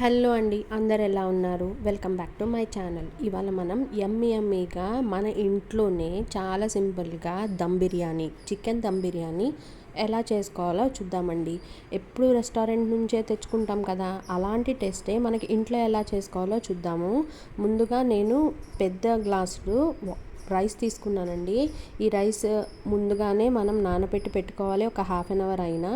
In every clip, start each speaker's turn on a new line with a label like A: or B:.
A: Hello అండి అందరు ఎలా ఉన్నారు? Welcome back to my channel. ఇవాళ మనం ఎమ్మిఎమ్మిగా మన ఇంట్లోనే చాలా సింపుల్గా దమ్ బిర్యానీ చికెన్ దమ్ బిర్యానీ ఎలా చేసుకోవాలో చూద్దామండి. ఎప్పుడు రెస్టారెంట్ నుంచే తెచ్చుకుంటాం కదా అలాంటి టేస్టే మనకి ఇంట్లో ఎలా చేసుకోవాలో చూద్దాము. ముందుగా నేను పెద్ద గ్లాసులు రైస్ తీసుకున్నానండి. ఈ రైస్ ముందుగానే మనం నానబెట్టి పెట్టుకోవాలి ఒక హాఫ్ అన్ అవర్ అయినా.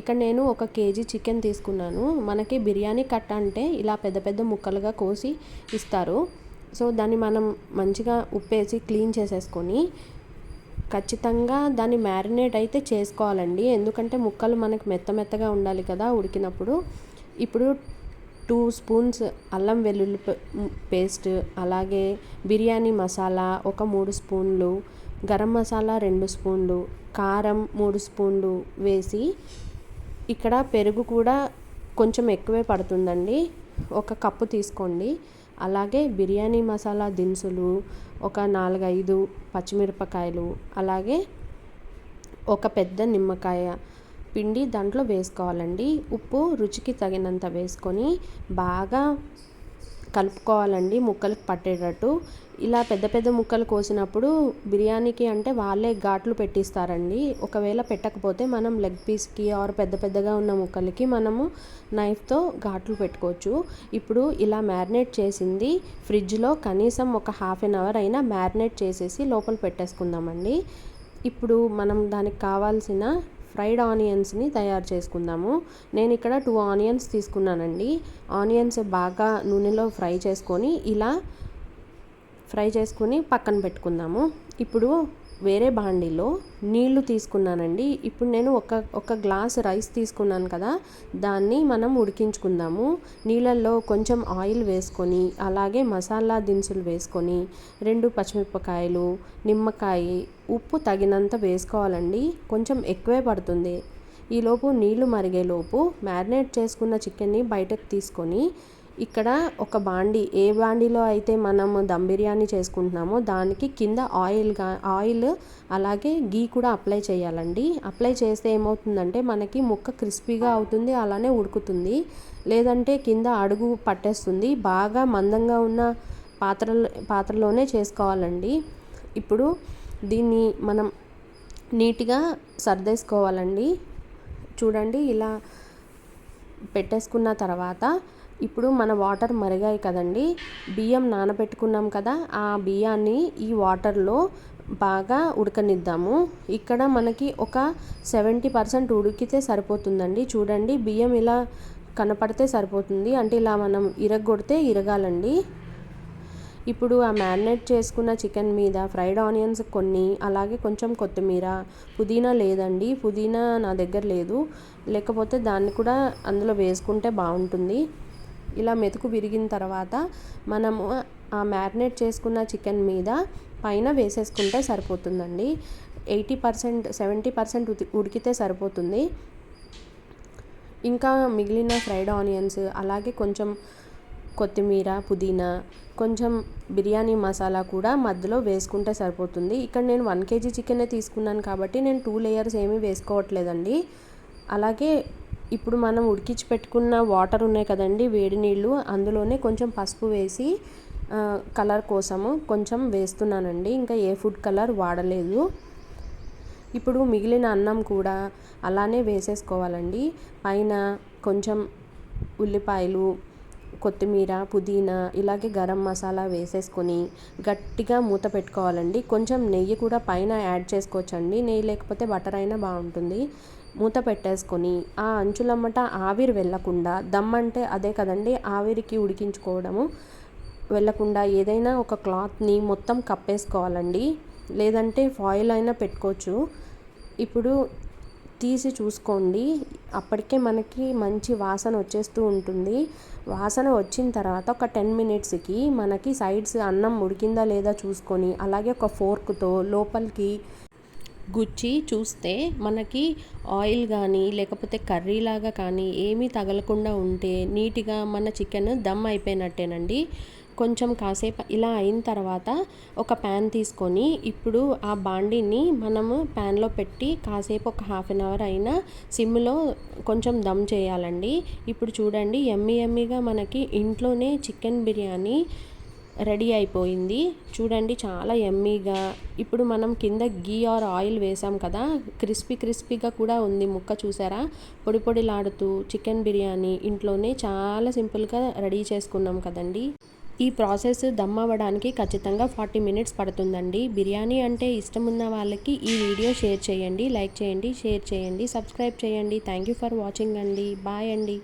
A: ఇక్కడ నేను ఒక కేజీ చికెన్ తీసుకున్నాను. మనకి బిర్యానీ కట్ట అంటే ఇలా పెద్ద పెద్ద ముక్కలుగా కోసి ఇస్తారు. సో దాన్ని మనం మంచిగా ఉప్పేసి క్లీన్ చేసేసుకొని ఖచ్చితంగా దాన్ని మ్యారినేట్ అయితే చేసుకోవాలండి. ఎందుకంటే ముక్కలు మనకు మెత్త మెత్తగా ఉండాలి కదా ఉడికినప్పుడు. ఇప్పుడు టూ స్పూన్స్ అల్లం వెల్లుల్లి పేస్ట్ అలాగే బిర్యానీ మసాలా ఒక మూడు స్పూన్లు గరం మసాలా రెండు స్పూన్లు కారం మూడు స్పూన్లు వేసి ఇక్కడ పెరుగు కూడా కొంచెం ఎక్కువే పడుతుందండి. ఒక కప్పు తీసుకోండి. అలాగే బిర్యానీ మసాలా దినుసులు ఒక నాలుగైదు పచ్చిమిరపకాయలు అలాగే ఒక పెద్ద నిమ్మకాయ పిండి దాంట్లో వేసుకోవాలండి. ఉప్పు రుచికి తగినంత వేసుకొని బాగా కలుపుకోవాలండి ముక్కలకు పట్టేటట్టు. ఇలా పెద్ద పెద్ద ముక్కలు కోసినప్పుడు బిర్యానీకి అంటే వాళ్ళే ఘాట్లు పెట్టిస్తారండి. ఒకవేళ పెట్టకపోతే మనం లెగ్ పీస్కి ఆర్ పెద్ద పెద్దగా ఉన్న ముక్కలకి మనము నైఫ్తో ఘాట్లు పెట్టుకోవచ్చు. ఇప్పుడు ఇలా మ్యారినేట్ చేసింది ఫ్రిడ్జ్లో కనీసం ఒక హాఫ్ అన్ అవర్ అయినా మ్యారినేట్ చేసేసి లోపల పెట్టేసుకుందామండి. ఇప్పుడు మనం దానికి కావాల్సిన ఫ్రైడ్ ఆనియన్స్ని తయారు చేసుకుందాము. నేను ఇక్కడ టూ ఆనియన్స్ తీసుకున్నానండి. ఆనియన్స్ బాగా నూనెలో ఫ్రై చేసుకొని ఇలా ఫ్రై చేసుకొని పక్కన పెట్టుకుందాము. ఇప్పుడు వేరే బాండీలో నీళ్ళు తీసుకున్నానండి. ఇప్పుడు నేను ఒక ఒక గ్లాస్ రైస్ తీసుకున్నాను కదా దాన్ని మనం ఉడికించుకుందాము. నీళ్ళల్లో కొంచెం ఆయిల్ వేసుకొని అలాగే మసాలా దినుసులు వేసుకొని రెండు పచ్చిమిరపకాయలు నిమ్మకాయ ఉప్పు తగినంత వేసుకోవాలండి. కొంచెం ఎక్కువే పడుతుంది. ఈలోపు నీళ్ళు మరిగేలోపు మ్యారినేట్ చేసుకున్న చికెన్ని బయటకు తీసుకొని ఇక్కడ ఒక బాండి ఏ బాండీలో అయితే మనం దమ్ బిర్యానీ చేసుకుంటున్నామో దానికి కింద ఆయిల్ ఆయిల్ అలాగే గీ కూడా అప్లై చేయాలండి. అప్లై చేస్తే ఏమవుతుందంటే మనకి ముక్క క్రిస్పీగా అవుతుంది అలానే ఉడుకుతుంది. లేదంటే కింద అడుగు పట్టేస్తుంది. బాగా మందంగా ఉన్న పాత్ర పాత్రలోనే చేసుకోవాలండి. ఇప్పుడు దీన్ని మనం నీట్గా సర్దేసుకోవాలండి. చూడండి ఇలా పెట్టేసుకున్న తర్వాత ఇప్పుడు మన వాటర్ మరిగాయి కదండి. బియ్యం నానబెట్టుకున్నాం కదా ఆ బియ్యాన్ని ఈ వాటర్లో బాగా ఉడకనిద్దాము. ఇక్కడ మనకి ఒక సెవెంటీ పర్సెంట్ ఉడికితే సరిపోతుందండి. చూడండి బియ్యం ఇలా కనపడితే సరిపోతుంది. అంటే ఇలా మనం ఇరగొడితే ఇరగాలండి. ఇప్పుడు ఆ మ్యారినేట్ చేసుకున్న చికెన్ మీద ఫ్రైడ్ ఆనియన్స్ కొన్ని అలాగే కొంచెం కొత్తిమీర. పుదీనా లేదండి. పుదీనా నా దగ్గర లేదు. లేకపోతే దాన్ని కూడా అందులో వేసుకుంటే బాగుంటుంది. ఇలా మెతుకు విరిగిన తర్వాత మనము ఆ మ్యారినేట్ చేసుకున్న చికెన్ మీద పైన వేసేసుకుంటే సరిపోతుందండి. ఎయిటీ పర్సెంట్ సెవెంటీ పర్సెంట్ ఉడికితే సరిపోతుంది. ఇంకా మిగిలిన ఫ్రైడ్ ఆనియన్స్ అలాగే కొంచెం కొత్తిమీర పుదీనా కొంచెం బిర్యానీ మసాలా కూడా మధ్యలో వేసుకుంటే సరిపోతుంది. ఇక్కడ నేను వన్ కేజీ చికెనే తీసుకున్నాను కాబట్టి నేను టూ లేయర్స్ ఏమీ వేసుకోవట్లేదండి. అలాగే ఇప్పుడు మనం ఉడికించి పెట్టుకున్న వాటర్ ఉన్నాయి కదండి వేడి నీళ్ళు అందులోనే కొంచెం పసుపు వేసి కలర్ కోసము కొంచెం వేస్తున్నానండి. ఇంకా ఏ ఫుడ్ కలర్ వాడలేదు. ఇప్పుడు మిగిలిన అన్నం కూడా అలానే వేసేసుకోవాలండి. పైన కొంచెం ఉల్లిపాయలు కొత్తిమీర పుదీనా ఇలాగే గరం మసాలా వేసేసుకొని గట్టిగా మూత పెట్టుకోవాలండి. కొంచెం నెయ్యి కూడా పైన యాడ్ చేసుకోవచ్చండి. నెయ్యి లేకపోతే బటర్ అయినా బాగుంటుంది. మూత పెట్టేసుకొని ఆ అంచులమ్మట ఆవిరి వెళ్ళకుండా దమ్ అంటే అదే కదండి ఆవిరికి ఉడికించుకోవడము. వెళ్ళకుండా ఏదైనా ఒక క్లాత్ని మొత్తం కప్పేసుకోవాలండి. లేదంటే ఫాయిల్ అయినా పెట్టుకోవచ్చు. ఇప్పుడు తీసి చూసుకోండి. అప్పటికే మనకి మంచి వాసన వచ్చేస్తూ ఉంటుంది. వాసన వచ్చిన తర్వాత ఒక టెన్ మినిట్స్కి మనకి సైడ్స్ అన్నం ఉడికిందా లేదా చూసుకొని అలాగే ఒక ఫోర్క్తో లోపలికి గుచ్చి చూస్తే మనకి ఆయిల్ కానీ లేకపోతే కర్రీలాగా కానీ ఏమీ తగలకుండా ఉంటే నీట్గా మన చికెన్ దమ్ అయిపోయినట్టేనండి. కొంచెం కాసేపు ఇలా అయిన తర్వాత ఒక ప్యాన్ తీసుకొని ఇప్పుడు ఆ బాండీని మనము ప్యాన్లో పెట్టి కాసేపు ఒక హాఫ్ అన్ అవర్ అయినా సిమ్లో కొంచెం దమ్ చేయాలండి. ఇప్పుడు చూడండి ఎమ్మి ఎమ్మిగా మనకి ఇంట్లోనే చికెన్ బిర్యానీ రెడీ అయిపోయింది. చూడండి చాలా ఎమ్మీగా ఇప్పుడు మనం కింద గీ ఆర్ ఆయిల్ వేసాం కదా క్రిస్పీ క్రిస్పీగా కూడా ఉంది ముక్క చూసారా? పొడి పొడిలాడుతూ చికెన్ బిర్యానీ ఇంట్లోనే చాలా సింపుల్గా రెడీ చేసుకున్నాం కదండి. ఈ ప్రాసెస్ దమ్ అవ్వడానికి ఖచ్చితంగా ఫార్టీ మినిట్స్ పడుతుందండి. బిర్యానీ అంటే ఇష్టం ఉన్న వాళ్ళకి ఈ వీడియో షేర్ చేయండి లైక్ చేయండి షేర్ చేయండి సబ్స్క్రైబ్ చేయండి. థ్యాంక్ యూ ఫర్ వాచింగ్ అండి. బాయ్ అండి.